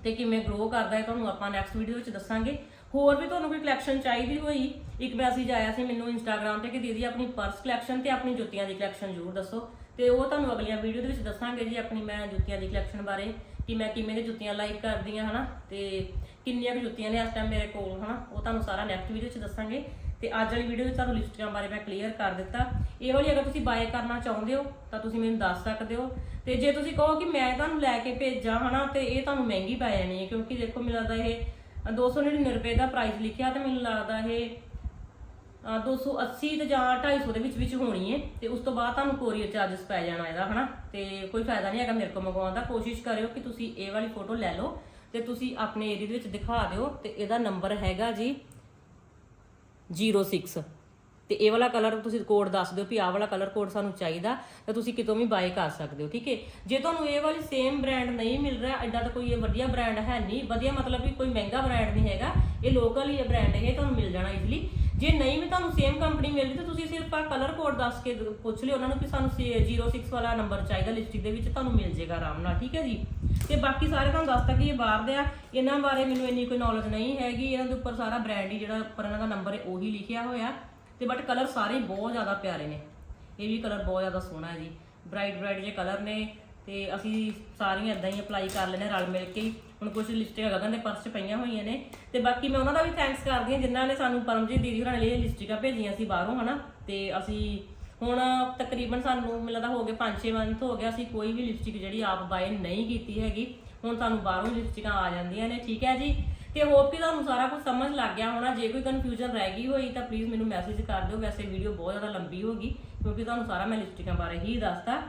ਤੇ ਕਿਵੇਂ ਗਰੋ ਕਰਦਾ ਹੈ, ਤੁਹਾਨੂੰ ਆਪਾਂ ਨੈਕਸਟ ਵੀਡੀਓ ਵਿੱਚ ਦੱਸਾਂਗੇ। ਹੋਰ ਵੀ ਤੁਹਾਨੂੰ ਕੋਈ ਕਲੈਕਸ਼ਨ ਚਾਹੀਦੀ ਹੋਈ? ਇੱਕ ਮੈਸੇਜ ਆਇਆ ਸੀ ਮੈਨੂੰ ਇੰਸਟਾਗ੍ਰam ਤੇ ਕਿ ਦੀਦੀ ਆਪਣੀ ਪਰਸ ਕਲੈਕਸ਼ਨ ਤੇ ਆਪਣੀ ਜੁੱਤੀਆਂ ਦੀ ਕਲੈਕਸ਼ਨ ਜ਼ਰੂਰ ਦੱਸੋ। ਤੇ ਉਹ ਤੁਹਾਨੂੰ ਅਗਲੀਆਂ ਵੀਡੀਓ ਦੇ ਵਿੱਚ ਦੱਸਾਂਗੇ ਜੀ ਆਪਣੀ ਮੈਂ ਜੁੱਤੀਆਂ ਦੀ ਕਲੈਕਸ਼ਨ ਬਾਰੇ, ਕਿ ਮੈਂ ਕਿਵੇਂ ਦੀ ਜੁੱਤੀਆਂ ਲਾਈਕ ਕਰਦੀ ਹਾਂ, ਹਨਾ? ਤੇ ਕਿੰਨੀਆਂ ਕੁ ਜੁੱਤੀਆਂ ਨੇ ਇਸ ਟਾਈਮ ਮੇਰੇ ਕੋਲ, ਹਨਾ? ਉਹ ਤੁਹਾਨੂੰ ਸਾਰਾ ਨੈਕਸਟ ਵੀਡੀਓ 'ਚ ਦੱਸਾਂਗੇ। ਤੇ ਅੱਜ ਵਾਲੀ ਵੀਡੀਓ ਵਿੱਚ ਤੁਹਾਨੂੰ ਲਿਸਟਾਂ ਬਾਰੇ ਮੈਂ ਕਲੀਅਰ ਕਰ ਦਿੱਤਾ। ਇਹ ਵਾਲੀ ਅਗਰ ਤੁਸੀਂ ਬਾਏ ਕਰਨਾ ਚਾਹੁੰਦੇ ਹੋ, ਤਾਂ ਤੁਸੀਂ ਮੈਨੂੰ ਦੱਸ ਸਕਦੇ ਹੋ। ਤੇ ਜੇ ਤੁਸੀਂ ਕਹੋ ਕਿ ਮੈਂ ਤੁਹਾਨੂੰ ਲੈ ਕੇ ਭੇਜਾਂ, ਹਨਾ? ਤੇ ਇਹ ਤੁਹਾਨੂੰ ਮਹਿੰਗੀ ਪੈ ਜਾਣੀ ਹੈ, ਕਿਉਂਕਿ ਦੇਖੋ ਮੈਨੂੰ ਲੱਗਦਾ ਇਹ 299 ਰੁਪਏ ਦਾ ਪ੍ਰਾਈਸ ਲਿਖਿਆ ਤੇ ਮੈਨੂੰ ਲੱਗਦਾ ਇਹ ਅ, 280 ਤੇ ਜਾਂ 250 ਦੇ ਵਿੱਚ ਵਿੱਚ ਹੋਣੀ ਹੈ ਤੇ ਉਸ ਤੋਂ ਬਾਅਦ ਤੁਹਾਨੂੰ ਕੋਰੀਅਰ ਚਾਰजेस ਪੈ ਜਾਣਾ ਇਹਦਾ ਹਨਾ? ਤੇ ਕੋਈ ਫਾਇਦਾ ਨਹੀਂ ਹੈਗਾ ਮੇਰੇ ਕੋਲ ਮੰਗਵਾਉਣ ਦਾ। ਕੋਸ਼ਿਸ਼ ਕਰਿਓ ਕਿ ਤੁਸੀਂ ਇਹ ਵਾਲੀ ਫੋਟੋ ਲੈ ਲਓ ਤੇ ਤੁਸੀਂ ਆਪਣੇ ਏਰੀਆ ਦੇ ਵਿੱਚ ਦਿਖਾ ਦਿਓ ਤੇ ਇਹਦਾ ਨੰਬਰ ਹੈਗਾ ਜੀ 06 ਤੇ ਇਹ ਵਾਲਾ ਕਲਰ ਤੁਸੀਂ ਕੋਡ ਦੱਸ ਦਿਓ ਵੀ ਆਹ ਵਾਲਾ ਕਲਰ ਕੋਡ ਸਾਨੂੰ ਚਾਹੀਦਾ, ਤਾਂ ਤੁਸੀਂ ਕਿਤੋਂ ਵੀ ਬਾਏ ਕਰ ਸਕਦੇ ਹੋ, ਠੀਕ ਹੈ? ਜੇ ਤੁਹਾਨੂੰ ਇਹ ਵਾਲੀ ਸੇਮ ਬ੍ਰਾਂਡ ਨਹੀਂ ਮਿਲ ਰਿਹਾ ਐਡਾ ਤਾਂ ਕੋਈ ਇਹ ਵਧੀਆ ਬ੍ਰਾਂਡ ਹੈ ਨਹੀਂ। ਵਧੀਆ ਮਤਲਬ ਵੀ ਕੋਈ ਮਹਿੰਗਾ ਬ੍ਰਾਂਡ ਨਹੀਂ ਹੈਗਾ, ਇਹ ਲੋਕਲ ਹੀ ਇਹ ਬ੍ਰਾਂਡ ਹੈ ਇਹ ਤੁਹਾਨੂੰ ਮਿਲ ਜਾਣਾ ਇਜ਼ੀਲੀ ਜੇ ਨਹੀਂ ਵੀ ਤੁਹਾਨੂੰ ਸੇਮ ਕੰਪਨੀ ਮਿਲਦੀ ਤਾਂ ਤੁਸੀਂ ਸਿਰਫ ਆ ਕਲਰ ਕੋਡ ਦੱਸ ਕੇ ਪੁੱਛ ਲਿਓ ਉਹਨਾਂ ਨੂੰ ਕਿ ਸਾਨੂੰ 06 ਵਾਲਾ ਨੰਬਰ ਚਾਹੀਦਾ ਲਿਪਸਟਿਕ ਦੇ ਵਿੱਚ ਤੁਹਾਨੂੰ ਮਿਲ ਜਾਏਗਾ ਆਰਾਮ ਨਾਲ, ਠੀਕ ਹੈ ਜੀ? ਤੇ ਬਾਕੀ ਸਾਰੇ ਤੁਹਾਨੂੰ ਦੱਸਤਾ ਕਿ ਇਹ ਬਾਹਰ ਦੇ ਆ, ਇਹਨਾਂ ਬਾਰੇ ਮੈਨੂੰ ਇੰਨੀ ਕੋਈ ਨੌਲੇਜ ਨਹੀਂ ਹੈਗੀ, ਇਹਨਾਂ ਦੇ ਉੱਪਰ ਸਾਰਾ ਬ੍ਰਾਂਡ ਹੀ ਜਿਹੜਾ ਉੱਪਰ ਇਹਨਾਂ ਦਾ ਨੰਬਰ ਹੈ, ਉਹੀ ਲਿਖਿਆ ਹੋਇਆ। ਤੇ ਬਟ ਕਲਰ ਸਾਰੇ ਬਹੁਤ ਜ਼ਿਆਦਾ ਪਿਆਰੇ ਨੇ। ਇਹ ਵੀ ਕਲਰ ਬਹੁਤ ਜ਼ਿਆਦਾ ਸੋਹਣਾ ਹੈ ਜੀ। ਬ੍ਰਾਈਟ ਬ੍ਰਾਈਟ ਜੇ ਕਲਰ ਨੇ ਤੇ ਅਸੀਂ ਸਾਰੀਆਂ ਇਦਾਂ ਹੀ ਅਪਲਾਈ ਕਰ ਲੈਣੇ ਰਲ ਮਿਲ ਕੇ ਹੀ। ਹੁਣ ਕੁਝ ਲਿਪਸਟਿਕ ਗਗਨ ਦੇ ਪਰਸ 'ਚ ਪਈਆਂ ਹੋਈਆਂ ਨੇ ਤੇ ਬਾਕੀ ਮੈਂ ਉਹਨਾਂ ਦਾ ਵੀ ਥੈਂਕਸ ਕਰਦੀ ਹਾਂ ਜਿਨ੍ਹਾਂ ਨੇ ਸਾਨੂੰ ਪਰਮਜੀਤ ਦੀਦੀ ਹੋਰਾਂ ਨੇ ਇਹ ਲਿਪਸਟਿਕਾਂ ਭੇਜੀਆਂ ਸੀ ਬਾਹਰੋਂ, ਹਨਾ? ਤੇ ਅਸੀਂ ਹੁਣ ਤਕਰੀਬਨ ਸਾਨੂੰ ਮੈਨੂੰ ਲੱਗਦਾ ਹੋ ਗਏ 5-6 ਮੰਥ ਹੋ ਗਿਆ ਅਸੀਂ ਕੋਈ ਵੀ ਲਿਪਸਟਿਕ ਜਿਹੜੀ ਆਪ ਬਾਏ ਨਹੀਂ ਕੀਤੀ ਹੈਗੀ। ਹੁਣ ਤੁਹਾਨੂੰ ਬਾਹਰੋਂ ਲਿਪਸਟਿਕਾਂ ਆ ਜਾਂਦੀਆਂ ਨੇ, ਠੀਕ ਹੈ ਜੀ? ਤੇ ਹੋਪ ਕਿ ਤੁਹਾਨੂੰ ਸਾਰਾ ਕੁਝ ਸਮਝ ਲੱਗ ਗਿਆ ਹੋਣਾ, ਜੇ ਕੋਈ ਕਨਫਿਊਜ਼ਨ ਰਹਿ ਗਈ ਹੋਈ ਤਾਂ ਪਲੀਜ਼ ਮੈਨੂੰ ਮੈਸੇਜ ਕਰ ਦਿਓ। ਵੈਸੇ ਵੀਡੀਓ ਬਹੁਤ ਜ਼ਿਆਦਾ ਲੰਬੀ ਹੋਗੀ ਕਿਉਂਕਿ ਤੁਹਾਨੂੰ ਸਾਰਾ ਮੈਂ ਲਿਪਸਟਿਕਾਂ ਬਾਰੇ ਹੀ ਦੱਸਤਾ।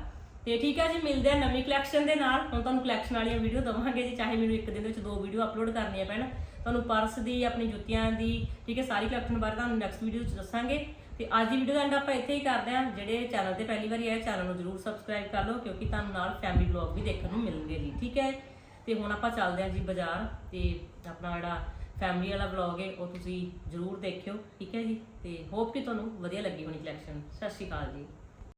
ਤੇ ਠੀਕ ਹੈ ਜੀ, ਮਿਲਦੇ ਆ ਨਵੀਂ ਕਲੈਕਸ਼ਨ ਦੇ ਨਾਲ। ਹੁਣ ਤੁਹਾਨੂੰ ਕਲੈਕਸ਼ਨ ਵਾਲੀਆਂ ਵੀਡੀਓ ਦਵਾਂਗੇ ਜੀ, ਚਾਹੇ ਮੈਨੂੰ ਇੱਕ ਦਿਨ ਵਿੱਚ ਦੋ ਵੀਡੀਓ ਅਪਲੋਡ ਕਰਨੀਆਂ ਪੈਣ। ਤੁਹਾਨੂੰ ਪਰਸ ਦੀ, ਆਪਣੀ ਜੁੱਤੀਆਂ ਦੀ, ਠੀਕ ਹੈ, ਸਾਰੀ ਕਲੈਕਸ਼ਨ ਬਾਰੇ ਤੁਹਾਨੂੰ ਨੈਕਸਟ ਵੀਡੀਓ 'ਚ ਦੱਸਾਂਗੇ। ਤੇ ਅੱਜ ਦੀ ਵੀਡੀਓ ਦਾ ਐਂਡ ਆਪਾਂ ਇੱਥੇ ਹੀ ਕਰਦੇ ਹਾਂ। ਜਿਹੜੇ ਚੈਨਲ ਤੇ ਪਹਿਲੀ ਵਾਰੀ ਆਏ ਚੈਨਲ ਨੂੰ ਜਰੂਰ ਸਬਸਕ੍ਰਾਈਬ ਕਰ ਲਓ, ਕਿਉਂਕਿ ਤੁਹਾਨੂੰ ਨਾਲ ਫੈਮਿਲੀ ਵਲੌਗ ਵੀ ਦੇਖਣ ਨੂੰ ਮਿਲਣਗੇ ਜੀ, ਠੀਕ ਹੈ? ਤੇ ਹੁਣ ਆਪਾਂ ਚੱਲਦੇ ਹਾਂ ਜੀ ਬਾਜ਼ਾਰ ਤੇ ਆਪਣਾ ਜਿਹੜਾ ਫੈਮਿਲੀ ਵਾਲਾ ਵਲੌਗ ਹੈ, ਉਹ ਤੁਸੀਂ ਜਰੂਰ ਦੇਖਿਓ, ਠੀਕ ਹੈ ਜੀ? ਤੇ ਹੋਪ ਕਿ ਤੁਹਾਨੂੰ ਵਧੀਆ ਲੱਗੀ ਹੋਣੀ ਕਲੈਕਸ਼ਨ ਸਤਿ ਸ਼੍ਰੀ ਅਕਾਲ ਜੀ।